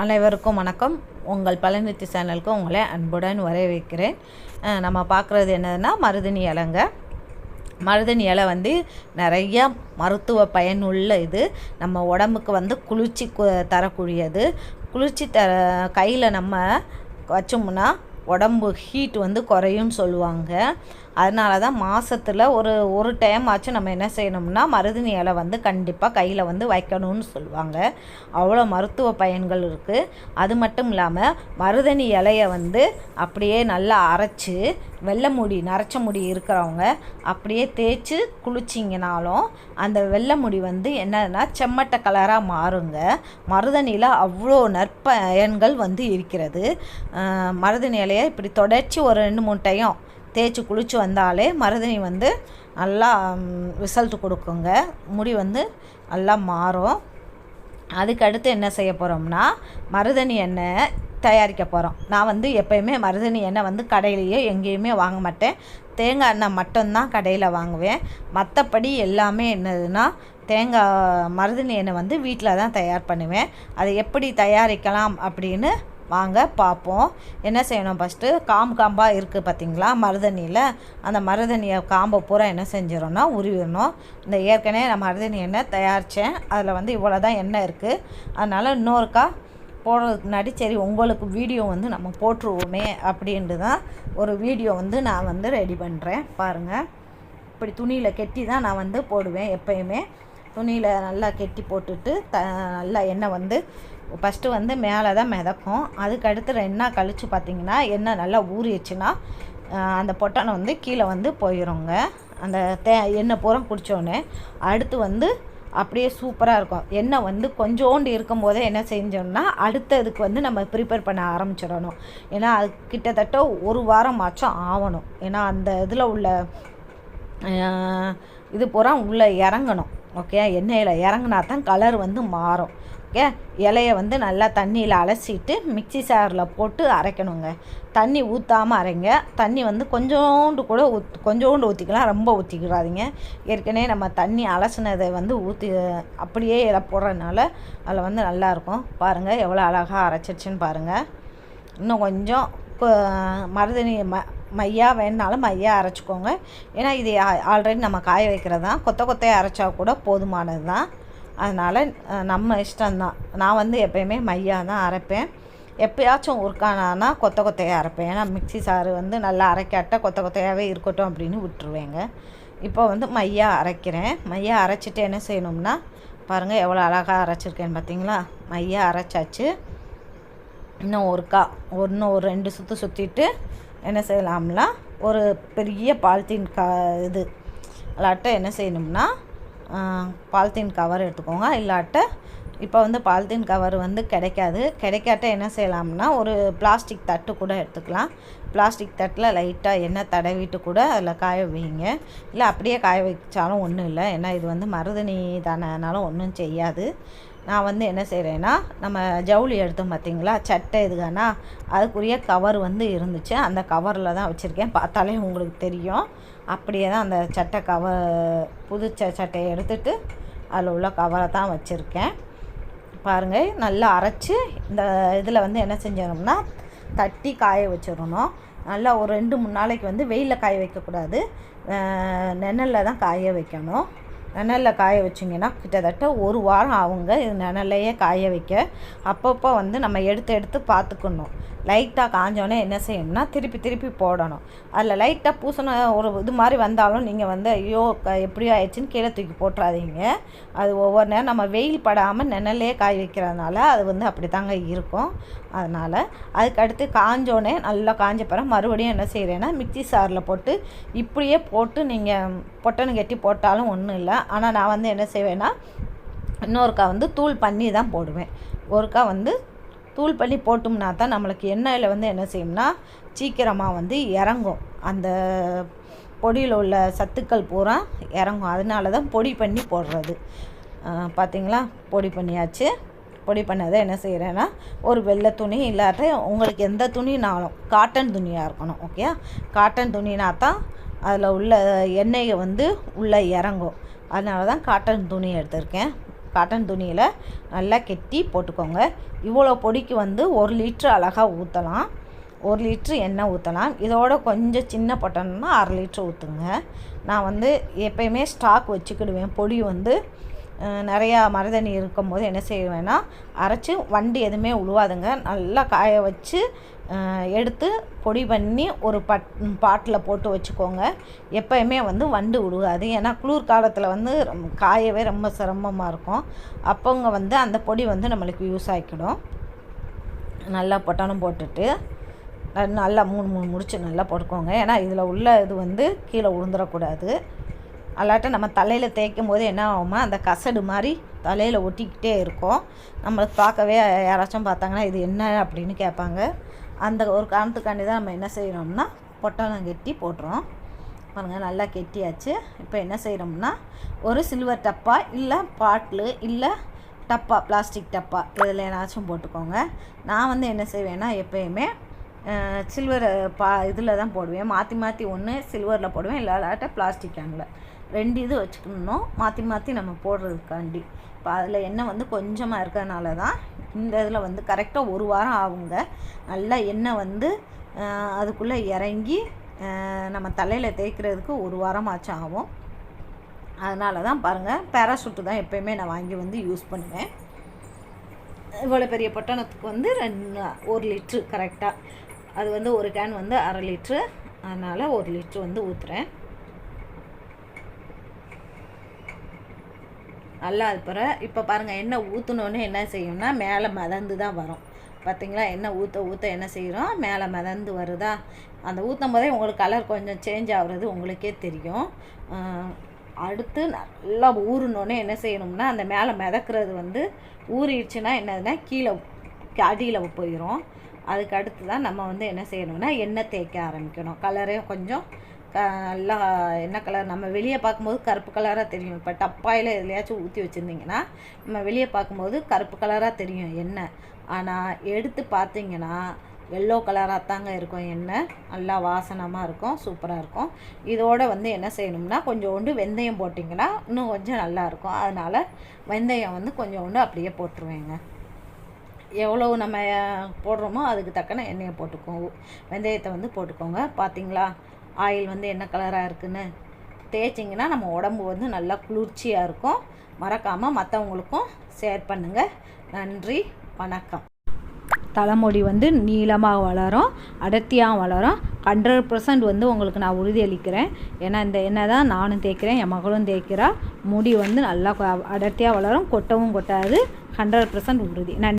அனைவருக்கும் வணக்கம். உங்கள் பழனித்தி சேனலுக்கு உங்களை அன்புடன் வரவேற்கிறேன். நம்ம பார்க்குறது என்னதுன்னா மருதணி இலைங்க. மருதணி இலை வந்து நிறைய மருத்துவ பயனுள்ள இது. நம்ம உடம்புக்கு வந்து குளிர்ச்சி தரக்கூடியது. குளிர்ச்சி தர கையில் நம்ம வச்சோம்னா உடம்பு ஹீட் வந்து குறையும்னு சொல்லுவாங்க. அதனால தான் மாதத்தில் ஒரு ஒரு டைம் ஆச்சும் நம்ம என்ன செய்யணும்னா மருதணி இலை வந்து கண்டிப்பாக கையில் வந்து வைக்கணும்னு சொல்லுவாங்க. அவ்வளோ மருத்துவ பயன்கள் இருக்குது அது மட்டும் இல்லாமல் மருதணி இலையை வந்து அப்படியே நல்லா அரைச்சி வெள்ளை முடி நரைச்ச முடி இருக்கிறவங்க அப்படியே தேய்ச்சி குளிச்சிங்கனாலும் அந்த வெள்ளை முடி வந்து என்னன்னா செம்மட்ட கலராக மாறுங்க. மருதணியில் அவ்வளோ நற்பயன்கள் வந்து இருக்கிறது. மருதணி இலையை இப்படி தொடர்ச்சி ஒரு ரெண்டு மூணு டைம் தேய்ச்சி குளித்து வந்தாலே மருதணி வந்து நல்லா ரிசல்ட் கொடுக்குங்க. முடி வந்து நல்லா மாறும். அதுக்கு அடுத்து என்ன செய்ய போகிறோம்னா மருதணி எண்ணெய் தயாரிக்க போகிறோம் நான் வந்து எப்பயுமே மருதணி எண்ணெய் வந்து கடையிலேயே எங்கேயுமே வாங்க மாட்டேன். தேங்காய் எண்ணெய் மட்டும்தான் கடையில் வாங்குவேன். மற்றபடி எல்லாமே என்னதுன்னா தேங்காய் மருதணி எண்ணெய் வந்து வீட்டில் தான் தயார் பண்ணுவேன். அதை எப்படி தயாரிக்கலாம் அப்படின்னு வாங்க பார்ப்போம் என்ன செய்யணும் ஃபஸ்ட்டு காம்பு காம்பாக இருக்குது பார்த்தீங்களா மருதணியில் அந்த மருதணியை காம்பை பூரா என்ன செஞ்சிடணும்னா உருவிடணும். இந்த ஏற்கனவே நான் மருதணி எண்ணெய் தயாரித்தேன் அதில் வந்து இவ்வளோ தான் எண்ணெய் இருக்குது அதனால் இன்னொருக்கா போடுறதுக்கு முன்னாடி சரி உங்களுக்கு வீடியோ வந்து நம்ம போட்டுருவோமே அப்படின்ட்டு தான் ஒரு வீடியோ வந்து நான் வந்து ரெடி பண்ணுறேன் பாருங்கள் இப்படி துணியில் கெட்டி தான் நான் வந்து போடுவேன் எப்பயுமே. துணியில் நல்லா கெட்டி போட்டுட்டு த நல்லா எண்ணெய் வந்து ஃபஸ்ட்டு வந்து மேலே தான் மிதக்கும். அதுக்கடுத்து ரெண்டு நாள் கழித்து பார்த்திங்கன்னா எண்ணெய் நல்லா ஊறிடுச்சுன்னா அந்த பொட்டனை வந்து கீழே வந்து போயிடுங்க அந்த தே எண்ணெய் பூரா குடித்தோடனே அடுத்து வந்து அப்படியே சூப்பராக இருக்கும். எண்ணெய் வந்து கொஞ்சோண்டு இருக்கும்போதே என்ன செஞ்சோம்னா அடுத்ததுக்கு வந்து நம்ம ப்ரிப்பேர் பண்ண ஆரம்பிச்சிடணும். ஏன்னா அது கிட்டத்தட்ட ஒரு வாரம் மாச்சம் ஆகணும் ஏன்னா அந்த இதில் உள்ள இது பூரா உள்ளே இறங்கணும். ஓகே எண்ணெயில் இறங்குனா தான் கலர் வந்து மாறும். இலையை வந்து நல்லா தண்ணியில் அலசிட்டு மிக்ஸி சாரில் போட்டு அரைக்கணுங்க. தண்ணி ஊற்றாமல் அரைங்க. தண்ணி வந்து கொஞ்சோண்டு கூட ஊத் கொஞ்சோண்டு ஊற்றிக்கலாம் ரொம்ப ஊற்றிக்கிறாதீங்க ஏற்கனவே நம்ம தண்ணி அலசினதை வந்து ஊற்றி அப்படியே இலை போடுறதுனால அதில் வந்து நல்லாயிருக்கும். பாருங்கள் எவ்வளோ அழகாக அரைச்சிருச்சுன்னு பாருங்கள் இன்னும் கொஞ்சம் மருதணி ம மையா வேணுனாலும் மையா அரைச்சிக்கோங்க. ஏன்னா இது ஆல்ரெடி நம்ம காய வைக்கிறது தான் கொத்த கொத்தையாக அரைச்சா கூட போதுமானது தான் அதனால் நம்ம இஷ்டம்தான். நான் வந்து எப்பயுமே மையாக தான் அரைப்பேன். எப்பயாச்சும் ஒருக்கானா கொத்த கொத்தையாக அரைப்பேன். ஏன்னா மிக்ஸி சாறு வந்து நல்லா அரைக்காட்ட கொத்த கொத்தையாகவே இருக்கட்டும் அப்படின்னு விட்டுருவேங்க. இப்போ வந்து மையாக அரைக்கிறேன். மையாக அரைச்சிட்டு என்ன செய்யணும்னா பாருங்கள் எவ்வளோ அழகாக அரைச்சிருக்கேன்னு பார்த்தீங்களா? மையாக அரைச்சாச்சு. இன்னும் ஒருக்கா ஒன்று இன்னும் ஒரு ரெண்டு சுற்று சுற்றிட்டு என்ன செய்யலாம்னா ஒரு பெரிய பால்த்தீன் கா இது இல்லாட்ட என்ன செய்யணும்னா பால்தீன் கவர் எடுத்துக்கோங்க. இல்லாட்ட இப்போ வந்து பால்தீன் கவர் வந்து கிடைக்காது. கிடைக்காட்ட என்ன செய்யலாம்னா ஒரு பிளாஸ்டிக் தட்டு கூட எடுத்துக்கலாம். பிளாஸ்டிக் தட்டில் லைட்டாக எண்ணெய் தடவிட்டு கூட அதில் காய வைங்க. இல்லை அப்படியே காய வைச்சாலும் ஒன்றும் இல்லை. ஏன்னா இது வந்து மருதணி தானேனால ஒன்றும் செய்யாது. நான் வந்து என்ன செய்கிறேன்னா நம்ம ஜவுளி எடுத்தோம் பார்த்தீங்களா சட்டை இதுகானா அதுக்குரிய கவர் வந்து இருந்துச்சு. அந்த கவரில் தான் வச்சுருக்கேன். பார்த்தாலே உங்களுக்கு தெரியும். அப்படியே தான் அந்த சட்டை கவர் புது சட்டையை எடுத்துட்டு அதில் உள்ள கவரை தான் வச்சுருக்கேன். பாருங்கள் நல்லா அரைச்சி இந்த இதில் வந்து என்ன செஞ்சிடணும்னா தட்டி காய வச்சிடணும். நல்லா ஒரு ரெண்டு மூணு நாளைக்கு வந்து வெயிலில் காய வைக்கக்கூடாது. நிழலில் தான் காய வைக்கணும். நிழலில் காய வச்சிங்கன்னா கிட்டத்தட்ட ஒரு வாரம் ஆகுங்க. இது நிழல்லையே காய வைக்க. அப்பப்போ வந்து நம்ம எடுத்து எடுத்து பார்த்துக்கணும். லைட்டாக காஞ்சோடனே என்ன செய்யணும்னா திருப்பி திருப்பி போடணும். அதில் லைட்டாக பூசண ஒரு இது மாதிரி வந்தாலும் நீங்கள் வந்து ஐயோ க எப்படியோ ஆயிடுச்சுன்னு கீழே தூக்கி போட்டுறாதீங்க. அது ஒவ்வொரு நேரம் நம்ம வெயில் படாமல் நிழல்லே காய வைக்கிறதுனால அது வந்து அப்படி தாங்க இருக்கும். அதனால் அதுக்கடுத்து காஞ்சோடனே நல்லா காஞ்ச பிறகு மறுபடியும் என்ன செய்கிறேன்னா மிக்ஸி சாரில் போட்டு இப்படியே போட்டு நீங்கள் பொட்டனு கட்டி போட்டாலும் ஒன்றும் இல்லை. ஆனால் நான் வந்து என்ன செய்வேன்னா இன்னொருக்கா வந்து தூள் பண்ணி தான் போடுவேன். ஒருக்கா வந்து தூள் பண்ணி போட்டோம்னா தான் நம்மளுக்கு எண்ணெயில் வந்து என்ன செய்யும்னா சீக்கிரமாக வந்து இறங்கும். அந்த பொடியில் உள்ள சத்துக்கள் பூரா இறங்கும். அதனால தான் பொடி பண்ணி போடுறது. பார்த்திங்களா பார்த்தீங்களா பொடி பண்ணியாச்சு. பொடி பண்ணதை என்ன செய்கிறேன்னா ஒரு வெள்ளை துணி இல்லாட்ட உங்களுக்கு எந்த துணினாலும் காட்டன் துணியாக இருக்கணும் ஓகே காட்டன் துணினா தான் அதில் உள்ள எண்ணெயை வந்து உள்ளே இறங்கும். அதனால தான் காட்டன் துணி எடுத்திருக்கேன். காட்டன் துணியில் நல்லா கெட்டி போட்டுக்கோங்க. இவ்வளோ பொடிக்கு வந்து ஒரு லிட்ரு அழகாக ஊற்றலாம் ஒரு லிட்ரு எண்ணெய் ஊற்றலாம் இதோட கொஞ்சம் சின்ன பொட்டணும்னா அரை லிட்ரு ஊற்றுங்க நான் வந்து எப்பயுமே ஸ்டாக் வச்சுக்கிடுவேன். பொடி வந்து நிறையா மருதணி இருக்கும்போது என்ன செய்வேன்னா அரைச்சி வண்டி எதுவுமே உழுவாதுங்க. நல்லா காய வச்சு எடுத்து பொடி பண்ணி ஒரு பட் பாட்டில் போட்டு வச்சுக்கோங்க. எப்பயுமே வந்து வண்டு விடுவாது ஏன்னா குளிர் காலத்தில் வந்து ரொம்ப- காயவே ரொம்ப சிரமமாக இருக்கும். அப்போங்க வந்து அந்த பொடி வந்து நம்மளுக்கு யூஸ் ஆகிக்கிடும். நல்லா பொட்டணம் போட்டுட்டு நல்லா மூணு மூணு முடிச்சு நல்லா போட்டுக்கோங்க. ஏன்னா இதில் உள்ள இது வந்து கீழே விழுந்துடக்கூடாது அல்லாட்ட நம்ம தலையில் தேய்க்கும் போது என்ன ஆகுமா அந்த கசடு மாதிரி தலையில் ஒட்டிக்கிட்டே இருக்கும். நம்மளுக்கு பார்க்கவே யாராச்சும் பார்த்தாங்கன்னா இது என்ன? அப்படின்னு கேட்பாங்க. அந்த ஒரு காரணத்துக்காண்டி தான் நம்ம என்ன செய்கிறோம்னா பொட்டலம் கெட்டி போட்டுறோம். பாருங்கள் நல்லா கெட்டியாச்சு. இப்போ என்ன செய்கிறோம்னா ஒரு சில்வர் டப்பா இல்லை பாட்டிலு இல்லை டப்பா பிளாஸ்டிக் டப்பா இதில் ஏதாச்சும் போட்டுக்கோங்க. நான் வந்து என்ன செய்வேன்னா எப்பயுமே சில்வர் பா இதில் தான் போடுவேன். மாற்றி மாற்றி ஒன்று சில்வரில் போடுவேன். இல்லாட்ட பிளாஸ்டிக் கேனில் ரெண்டு இது வச்சுக்கணும். மாற்றி மாற்றி நம்ம போடுறதுக்காண்டி. இப்போ அதில் எண்ணெய் வந்து கொஞ்சமாக இருக்கிறதுனால தான் இந்த இதில் வந்து கரெக்டாக ஒரு வாரம் ஆகுங்க. நல்லா எண்ணெய் வந்து அதுக்குள்ளே இறங்கி நம்ம தலையில் தேய்க்கிறதுக்கு ஒரு வாரம் ஆச்சும் ஆகும். அதனால தான் பாருங்கள் பேராசூட்டு தான் எப்பயுமே நான் வாங்கி வந்து யூஸ் பண்ணுவேன். இவ்வளோ பெரிய பொட்டணத்துக்கு வந்து ரெண்டு ஒரு லிட்ரு கரெக்டாக அது வந்து ஒரு கேன் வந்து அரை லிட்ரு அதனால் ஒரு லிட்ரு வந்து ஊற்றுறேன் நல்லா அது இப்போ பாருங்கள் எண்ணெய் ஊற்றுனோன்னு என்ன செய்யும்னா மேலே மிதந்து தான் வரும். பார்த்தீங்களா எண்ணெய் ஊற்ற ஊற்ற என்ன செய்கிறோம் மேலே மிதந்து வருதா? அந்த ஊற்றும் போதே உங்களுக்கு கலர் கொஞ்சம் சேஞ்ச் ஆகுறது உங்களுக்கே தெரியும். அடுத்து நல்லா ஊறினோன்னே என்ன செய்யணும்னா அந்த மேலே மிதக்கிறது வந்து ஊறிடுச்சுன்னா என்னதுன்னா கீழே அடியில் போயிடும் அதுக்கு அடுத்து தான் நம்ம வந்து என்ன செய்யணும்னா எண்ணெய் தேய்க்க ஆரம்பிக்கணும். கலரையும் கொஞ்சம் நல்லா என்ன கலர் நம்ம வெளியே பார்க்கும்போது கருப்பு கலராக தெரியும். இப்போ டப்பாயில் எதுலையாச்சும் ஊற்றி வச்சுருந்தீங்கன்னா நம்ம வெளியே பார்க்கும்போது கருப்பு கலராக தெரியும் எண்ணெய் ஆனால் எடுத்து பார்த்தீங்கன்னா எல்லோ கலராக தாங்க இருக்கும் எண்ணெய் நல்லா வாசனமாக இருக்கும் சூப்பராக இருக்கும். இதோடு வந்து என்ன செய்யணும்னா கொஞ்சோண்டு வெந்தயம் போட்டிங்கன்னா இன்னும் கொஞ்சம் நல்லாயிருக்கும் அதனால் வெந்தயம் வந்து கொஞ்சோண்டு அப்படியே போட்டுருவேங்க. எவ்வளோ நம்ம போடுறோமோ அதுக்கு தக்கன எண்ணெயை போட்டுக்கோங்க. வெந்தயத்தை வந்து போட்டுக்கோங்க. பார்த்தீங்களா ஆயில் வந்து என்ன கலராக இருக்குன்னு தேய்ச்சிங்கன்னா நம்ம உடம்பு வந்து நல்லா குளிர்ச்சியாக இருக்கும். மறக்காமல் மற்றவங்களுக்கும் ஷேர் பண்ணுங்கள் நன்றி வணக்கம். தலைமுடி வந்து நீளமாக வளரும் அடர்த்தியாக வளரும். ஹண்ட்ரட் பர்சன்ட் வந்து உங்களுக்கு நான் உறுதியளிக்கிறேன். ஏன்னா இந்த எண்ணெய் தான் நானும் தேய்க்கிறேன் என் மகளும் தேய்க்கிறா. முடி வந்து நல்லா அடர்த்தியாக வளரும் கொட்டவும் கொட்டாது. ஹண்ட்ரட் பர்சன்ட் உறுதி. நன்றி.